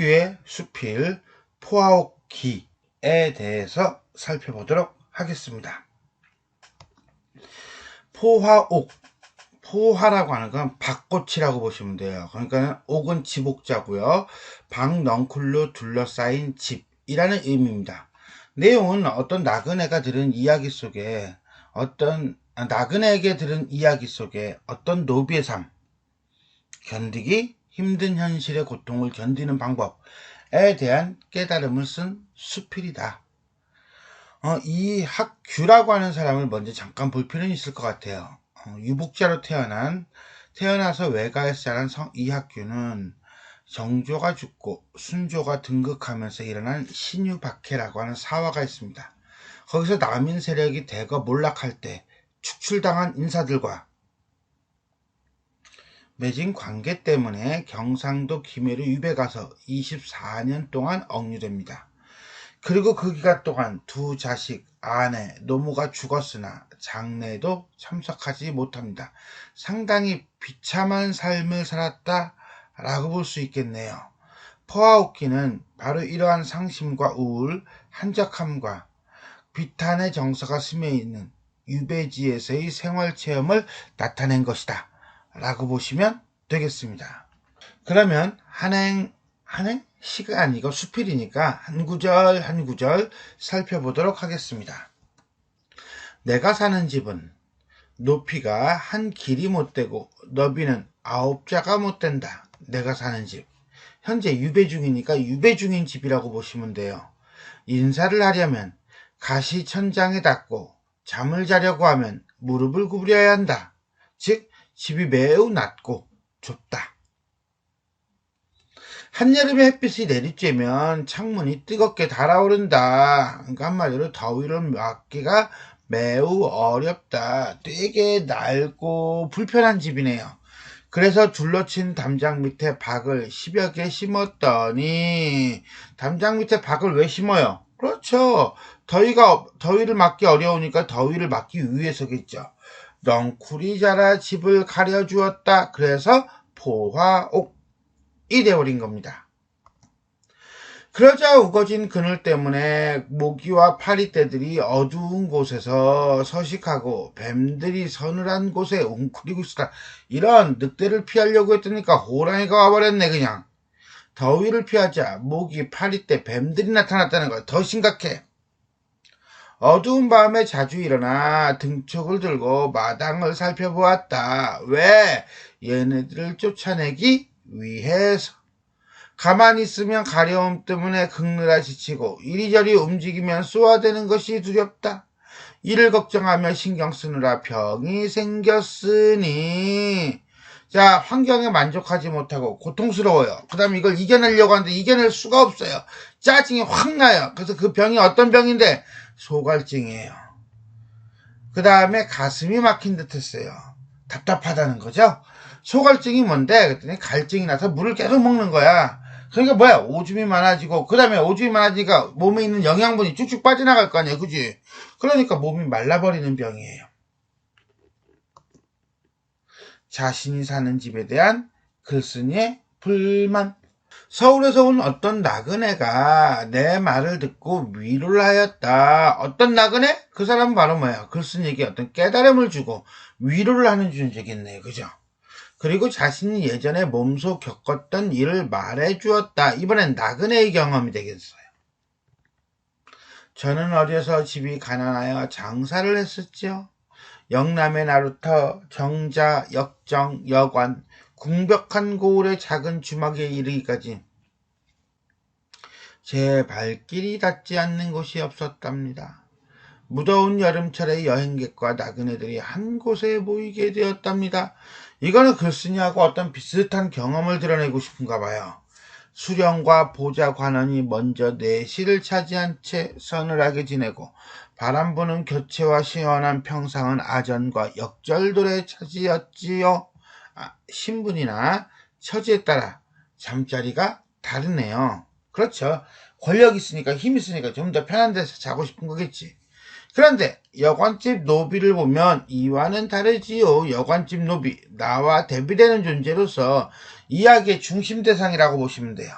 학교의 수필 포아오키에 대해서 살펴보도록 하겠습니다. 포화옥 포화라고 하는 건 박꽃이라고 보시면 돼요. 그러니까 옥은 지복자고요. 박넝쿨로 둘러싸인 집이라는 의미입니다. 내용은 어떤 나그네가 들은 이야기 속에 어떤 아, 나그네에게 들은 이야기 속에 어떤 노비의 삶, 견디기 힘든 현실의 고통을 견디는 방법에 대한 깨달음을 쓴 수필이다. 어, 이 학규라고 하는 사람을 먼저 잠깐 볼 필요는 있을 것 같아요. 어, 유복자로 태어난 태어나서 외가에서 자란 성, 이 학규는 정조가 죽고 순조가 등극하면서 일어난 신유박해라고 하는 사화가 있습니다. 거기서 남인 세력이 대거 몰락할 때 축출당한 인사들과 맺은 관계 때문에 경상도 김해로 유배 가서 24년 동안 억류됩니다. 그리고 그 기간 동안 두 자식, 아내, 노모가 죽었으나 장례도 참석하지 못합니다. 상당히 비참한 삶을 살았다라고 볼 수 있겠네요. 포아오키는 바로 이러한 상심과 우울, 한적함과 비탄의 정서가 스며 있는 유배지에서의 생활 체험을 나타낸 것이다. 라고 보시면 되겠습니다. 그러면 한행, 한행? 시가 아니고 수필이니까 한 구절 한 구절 살펴보도록 하겠습니다. 내가 사는 집은 높이가 한 길이 못 되고 너비는 아홉 자가 못 된다. 내가 사는 집. 현재 유배 중이니까 유배 중인 집이라고 보시면 돼요. 인사를 하려면 가시 천장에 닿고 잠을 자려고 하면 무릎을 구부려야 한다. 즉 집이 매우 낮고 좁다. 한여름에 햇빛이 내리쬐면 창문이 뜨겁게 달아오른다. 그러니까 한마디로 더위를 막기가 매우 어렵다. 되게 낡고 불편한 집이네요. 그래서 둘러친 담장 밑에 박을 10여 개 심었더니 담장 밑에 박을 왜 심어요? 그렇죠. 더위가 더위를 막기 어려우니까 더위를 막기 위해서겠죠. 넝쿨이 자라 집을 가려주었다. 그래서 포화옥이 되어버린 겁니다. 그러자 우거진 그늘 때문에 모기와 파리떼들이 어두운 곳에서 서식하고 뱀들이 서늘한 곳에 웅크리고 있었다. 이런 늑대를 피하려고 했더니까 호랑이가 와버렸네 그냥. 더위를 피하자 모기, 파리떼, 뱀들이 나타났다는 거더 심각해. 어두운 밤에 자주 일어나 등촉을 들고 마당을 살펴보았다. 왜? 얘네들을 쫓아내기 위해서. 가만히 있으면 가려움 때문에 극느라 지치고 이리저리 움직이면 쏘아대는 것이 두렵다. 이를 걱정하며 신경 쓰느라 병이 생겼으니 자 환경에 만족하지 못하고 고통스러워요. 그 다음에 이걸 이겨내려고 하는데 이겨낼 수가 없어요. 짜증이 확 나요. 그래서 그 병이 어떤 병인데 소갈증이에요. 그 다음에 가슴이 막힌 듯 했어요. 답답하다는 거죠. 소갈증이 뭔데? 그랬더니 갈증이 나서 물을 계속 먹는 거야. 그러니까 뭐야 오줌이 많아지고 그 다음에 오줌이 많아지니까 몸에 있는 영양분이 쭉쭉 빠져나갈 거 아니야 그지 그러니까 몸이 말라버리는 병이에요 자신이 사는 집에 대한 글쓴이의 불만 서울에서 온 어떤 나그네가 내 말을 듣고 위로를 하였다. 어떤 나그네? 그 사람은 바로 뭐야? 글쓴이에게 어떤 깨달음을 주고 위로를 하는 존재겠네요. 그죠? 그리고 자신이 예전에 몸소 겪었던 일을 말해 주었다. 이번엔 나그네의 경험이 되겠어요. 저는 어려서 집이 가난하여 장사를 했었죠. 영남의 나루터, 정자, 역정, 여관, 궁벽한 고을의 작은 주막에 이르기까지 제 발길이 닿지 않는 곳이 없었답니다. 무더운 여름철에 여행객과 나그네들이 한 곳에 모이게 되었답니다. 이거는 글쓴이하고 어떤 비슷한 경험을 드러내고 싶은가 봐요. 수령과 보좌 관원이 먼저 내실을 차지한 채 서늘하게 지내고 바람 부는 교체와 시원한 평상은 아전과 역절들의 차지였지요. 아, 신분이나 처지에 따라 잠자리가 다르네요. 그렇죠. 권력 있으니까 힘 있으니까 좀 더 편한 데서 자고 싶은 거겠지. 그런데 여관집 노비를 보면 이와는 다르지요. 여관집 노비 나와 대비되는 존재로서 이야기의 중심 대상이라고 보시면 돼요.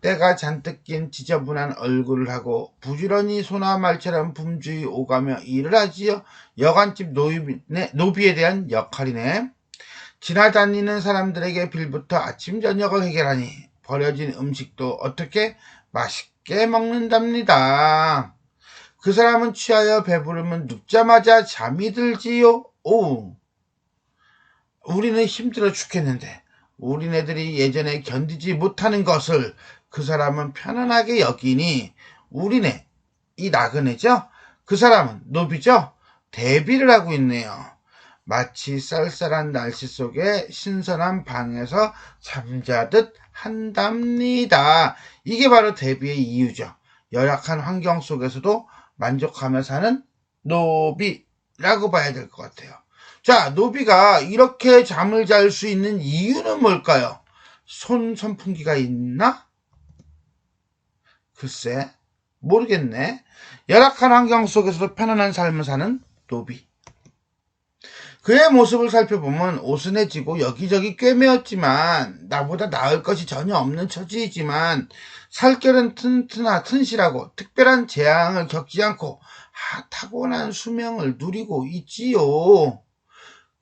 때가 잔뜩 낀 지저분한 얼굴을 하고 부지런히 소나 말처럼 분주히 오가며 일을 하지요. 여관집 노비네, 노비에 대한 역할이네. 지나다니는 사람들에게 빌부터 아침 저녁을 해결하니 버려진 음식도 어떻게 맛있게 먹는답니다. 그 사람은 취하여 배부르면 눕자마자 잠이 들지요. 오, 우리는 힘들어 죽겠는데 우리네들이 예전에 견디지 못하는 것을 그 사람은 편안하게 여기니 우리네 이 나그네죠? 그 사람은 노비죠? 대비를 하고 있네요. 마치 쌀쌀한 날씨 속에 신선한 방에서 잠자듯 한답니다. 이게 바로 대비의 이유죠. 열악한 환경 속에서도 만족하며 사는 노비라고 봐야 될 것 같아요. 자, 노비가 이렇게 잠을 잘 수 있는 이유는 뭘까요? 손 선풍기가 있나? 글쎄, 모르겠네. 열악한 환경 속에서도 편안한 삶을 사는 노비. 그의 모습을 살펴보면 오순해지고 여기저기 꿰매었지만 나보다 나을 것이 전혀 없는 처지이지만 살결은 튼튼하 튼실하고 특별한 재앙을 겪지 않고 하, 타고난 수명을 누리고 있지요.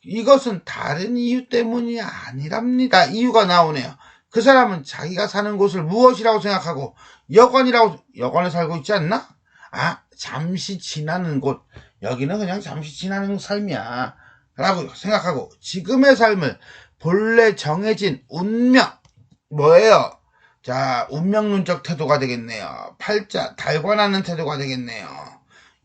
이것은 다른 이유 때문이 아니랍니다. 이유가 나오네요. 그 사람은 자기가 사는 곳을 무엇이라고 생각하고 여관이라고 여관에 살고 있지 않나? 아 잠시 지나는 곳 여기는 그냥 잠시 지나는 삶이야 라고 생각하고 지금의 삶을 본래 정해진 운명 뭐예요? 자 운명론적 태도가 되겠네요. 팔자 달관하는 태도가 되겠네요.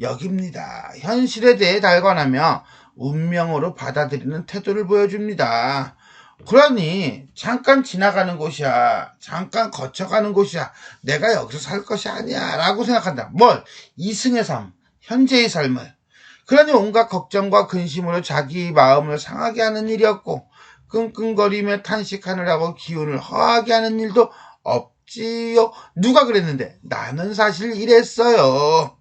여기입니다. 현실에 대해 달관하며 운명으로 받아들이는 태도를 보여줍니다. 그러니 잠깐 지나가는 곳이야. 잠깐 거쳐가는 곳이야. 내가 여기서 살 것이 아니야. 라고 생각한다. 뭘? 이승의 삶, 현재의 삶을. 그러니 온갖 걱정과 근심으로 자기 마음을 상하게 하는 일이었고 끙끙거리며 탄식하느라고 기운을 허하게 하는 일도 없지요. 누가 그랬는데 나는 사실 이랬어요.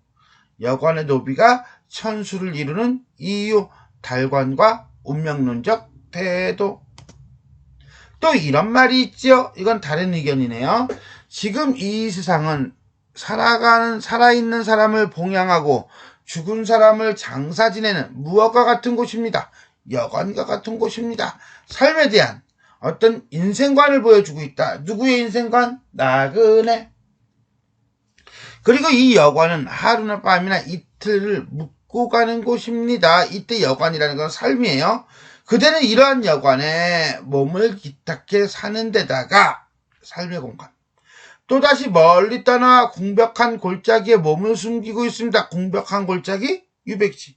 여관의 노비가 천수를 이루는 이유 달관과 운명론적 태도. 또 이런 말이 있죠. 이건 다른 의견이네요. 지금 이 세상은 살아가는, 살아있는 사람을 봉양하고 죽은 사람을 장사 지내는 무엇과 같은 곳입니다. 여관과 같은 곳입니다. 삶에 대한 어떤 인생관을 보여주고 있다. 누구의 인생관? 나그네. 그리고 이 여관은 하루나 밤이나 이틀을 묵고 가는 곳입니다. 이때 여관이라는 건 삶이에요. 그대는 이러한 여관에 몸을 기탁해 사는 데다가 삶의 공간. 또다시 멀리 떠나 공벽한 골짜기에 몸을 숨기고 있습니다. 공벽한 골짜기? 유백지.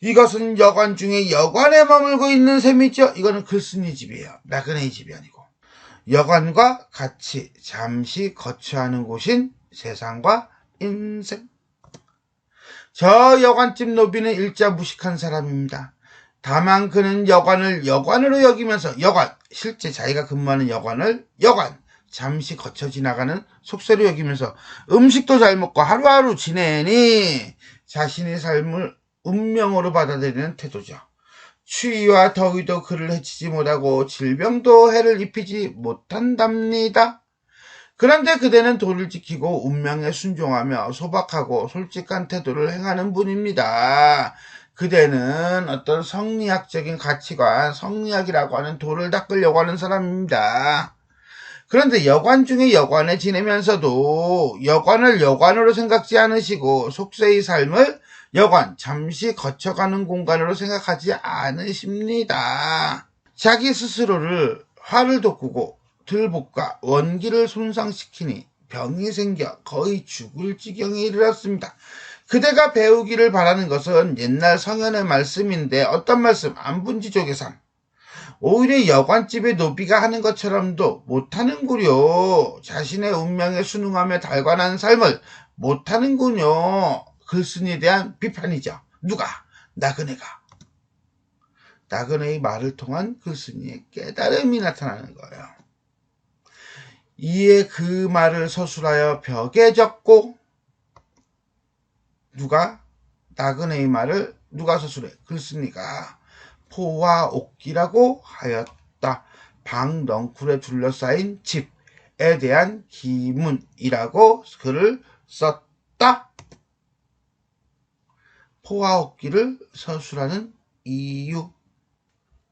이것은 여관 중에 여관에 머물고 있는 셈이죠. 이거는 글쓴이 집이에요. 나그네의 집이 아니고. 여관과 같이 잠시 거처하는 곳인 세상과 인생. 저 여관집 노비는 일자 무식한 사람입니다. 다만 그는 여관을 여관으로 여기면서 여관, 실제 자기가 근무하는 여관을 여관, 잠시 거쳐 지나가는 속세로 여기면서 음식도 잘 먹고 하루하루 지내니 자신의 삶을 운명으로 받아들이는 태도죠. 추위와 더위도 그를 해치지 못하고 질병도 해를 입히지 못한답니다. 그런데 그대는 도를 지키고 운명에 순종하며 소박하고 솔직한 태도를 행하는 분입니다. 그대는 어떤 성리학적인 가치관, 성리학이라고 하는 도를 닦으려고 하는 사람입니다. 그런데 여관 중에 여관에 지내면서도 여관을 여관으로 생각지 않으시고 속세의 삶을 여관, 잠시 거쳐가는 공간으로 생각하지 않으십니다. 자기 스스로를 화를 돋구고 들복과 원기를 손상시키니 병이 생겨 거의 죽을 지경에 이르렀습니다. 그대가 배우기를 바라는 것은 옛날 성현의 말씀인데 어떤 말씀? 안분지족의 삶. 오히려 여관집의 노비가 하는 것처럼도 못하는구려. 자신의 운명에 순응하며 달관한 삶을 못하는군요. 글쓴이에 대한 비판이죠. 누가? 나그네가. 나그네의 말을 통한 글쓴이의 깨달음이 나타나는 거예요. 이에 그 말을 서술하여 벽에 적고 누가 나그네의 말을 누가 서술해 글쓴이가 포와 옥기라고 하였다. 방 넝쿨에 둘러싸인 집 숲길에 대한 기문이라고 글을 썼다. 포화옥길을 서술하는 이유.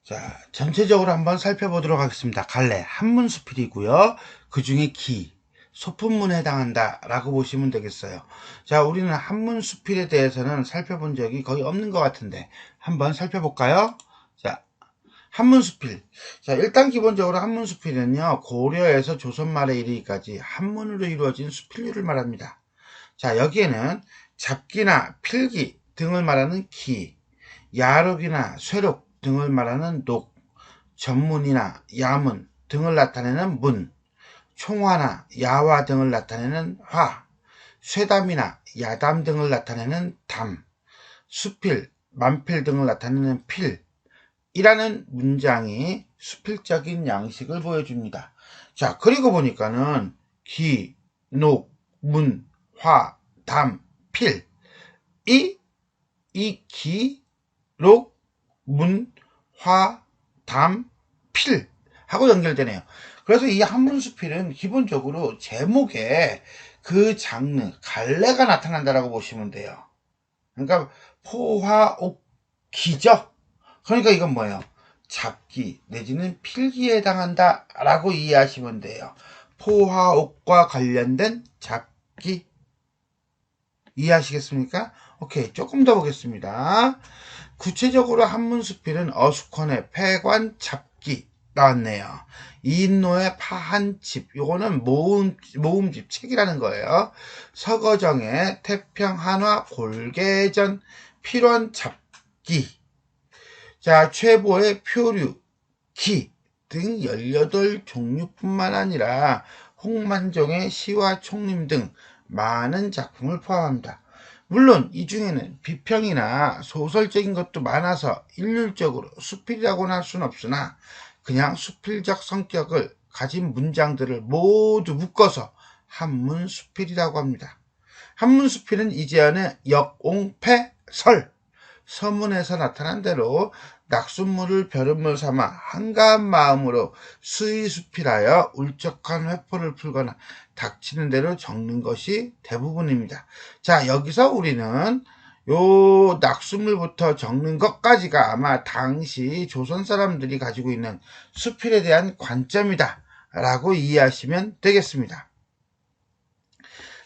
자, 전체적으로 한번 살펴보도록 하겠습니다. 갈래, 한문수필이고요. 그 중에 기, 소품문에 해당한다 라고 보시면 되겠어요. 자, 우리는 한문수필에 대해서는 살펴본 적이 거의 없는 것 같은데 한번 살펴볼까요? 자, 한문수필. 자, 일단 기본적으로 한문수필은요, 고려에서 조선 말에 이르기까지 한문으로 이루어진 수필류를 말합니다. 자, 여기에는 잡기나 필기 등을 말하는 기, 야록이나 쇠록 등을 말하는 녹, 전문이나 야문 등을 나타내는 문, 총화나 야화 등을 나타내는 화, 쇠담이나 야담 등을 나타내는 담, 수필, 만필 등을 나타내는 필, 이라는 문장이 수필적인 양식을 보여줍니다. 자, 그리고 보니까는 기, 녹, 문, 화, 담, 필. 이, 이 기, 녹, 문, 화, 담, 필. 하고 연결되네요. 그래서 이 한문수필은 기본적으로 제목에 그 장르, 갈래가 나타난다라고 보시면 돼요. 그러니까 포화옥기죠. 그러니까 이건 뭐예요? 잡기 내지는 필기에 해당한다 라고 이해하시면 돼요. 포화옥과 관련된 잡기 이해하시겠습니까? 오케이 조금 더 보겠습니다. 구체적으로 한문수필은 어숙헌의 폐관 잡기 나왔네요. 이인노의 파한집 요거는 모음, 모음집 책이라는 거예요. 서거정의 태평한화 골계전 필원 잡기 자, 최보의 표류, 기 등 18종류뿐만 아니라 홍만종의 시와 총림 등 많은 작품을 포함합니다. 물론 이 중에는 비평이나 소설적인 것도 많아서 일률적으로 수필이라고는 할 수는 없으나 그냥 수필적 성격을 가진 문장들을 모두 묶어서 한문 수필이라고 합니다. 한문 수필은 이제안의 역옹패설 서문에서 나타난 대로 낙숫물을 벼른물 삼아 한가한 마음으로 수의수필하여 울적한 회포를 풀거나 닥치는 대로 적는 것이 대부분입니다. 자, 여기서 우리는 요 낙숫물부터 적는 것까지가 아마 당시 조선 사람들이 가지고 있는 수필에 대한 관점이다. 라고 이해하시면 되겠습니다.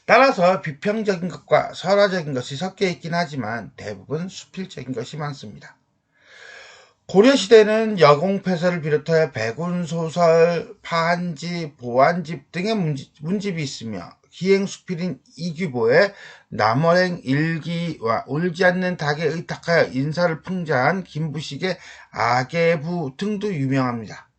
따라서 비평적인 것과 설화적인 것이 섞여 있긴 하지만 대부분 수필적인 것이 많습니다. 고려시대는 여공패설을 비롯하여 백운소설, 파한집, 보안집 등의 문집, 이 있으며 기행수필인 이규보의 남월행 일기와 울지 않는 닭에 의탁하여 인사를 풍자한 김부식의 아계부 등도 유명합니다.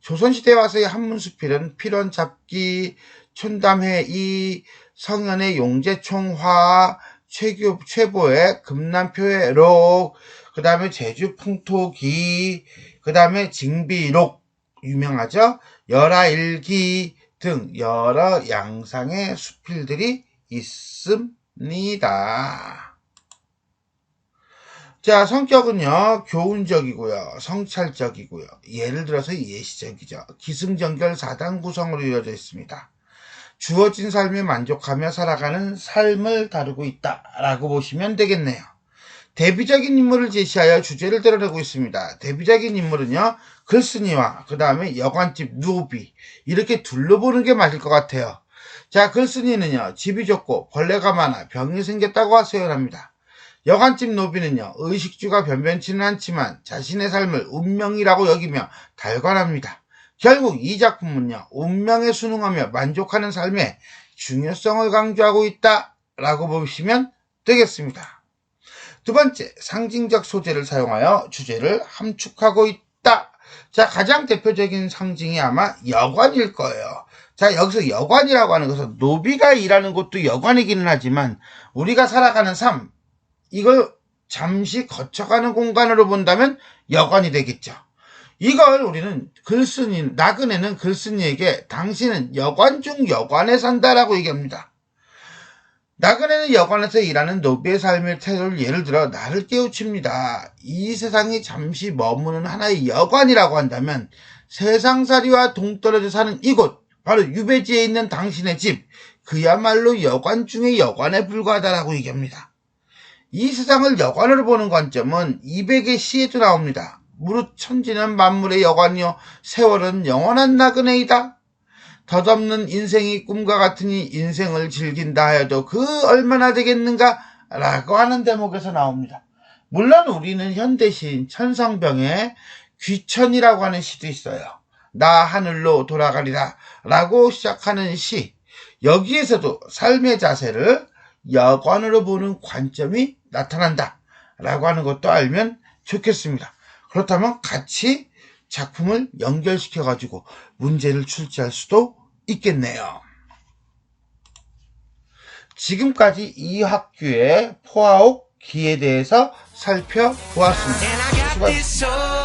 조선시대 와서의 한문수필은 필원 잡기, 촌담회 이, 성현의 용제총화, 최교, 최보의 금남표의 록, 그 다음에 제주 풍토기, 그 다음에 징비록 유명하죠. 열하일기 등 여러 양상의 수필들이 있습니다. 자, 성격은요, 교훈적이고요, 성찰적이고요, 예를 들어서 예시적이죠. 기승전결 사단 구성으로 이루어져 있습니다. 주어진 삶에 만족하며 살아가는 삶을 다루고 있다라고 보시면 되겠네요. 대비적인 인물을 제시하여 주제를 드러내고 있습니다. 대비적인 인물은요, 글쓴이와 그 다음에 여관집 누비 이렇게 둘러보는 게 맞을 것 같아요. 자, 글쓴이는요, 집이 좁고 벌레가 많아 병이 생겼다고 하소연합니다. 여관집 노비는요, 의식주가 변변치는 않지만 자신의 삶을 운명이라고 여기며 달관합니다. 결국 이 작품은요, 운명에 순응하며 만족하는 삶의 중요성을 강조하고 있다라고 보시면 되겠습니다. 두 번째, 상징적 소재를 사용하여 주제를 함축하고 있다. 자, 가장 대표적인 상징이 아마 여관일 거예요. 자, 여기서 여관이라고 하는 것은 노비가 일하는 곳도 여관이기는 하지만 우리가 살아가는 삶, 이걸 잠시 거쳐가는 공간으로 본다면 여관이 되겠죠. 이걸 우리는 글쓴이, 나그네는 글쓴이에게 당신은 여관 중 여관에 산다라고 얘기합니다. 나그네는 여관에서 일하는 노비의 삶의 태도를 예를 들어 나를 깨우칩니다. 이 세상이 잠시 머무는 하나의 여관이라고 한다면 세상살이와 동떨어져 사는 이곳, 바로 유배지에 있는 당신의 집, 그야말로 여관 중의 여관에 불과하다라고 얘기합니다. 이 세상을 여관으로 보는 관점은 200의 시에도 나옵니다. 무릇 천지는 만물의 여관이요 세월은 영원한 나그네이다. 덧없는 인생이 꿈과 같으니 인생을 즐긴다 하여도 그 얼마나 되겠는가 라고 하는 대목에서 나옵니다. 물론 우리는 현대시인 천성병의 귀천이라고 하는 시도 있어요. 나 하늘로 돌아가리라 라고 시작하는 시. 여기에서도 삶의 자세를 여관으로 보는 관점이 나타난다 라고 하는 것도 알면 좋겠습니다. 그렇다면 같이 작품을 연결시켜 가지고 문제를 출제할 수도 있겠네요. 지금까지 이 학교의 포화옥 기에 대해서 살펴보았습니다. 수고하셨습니다.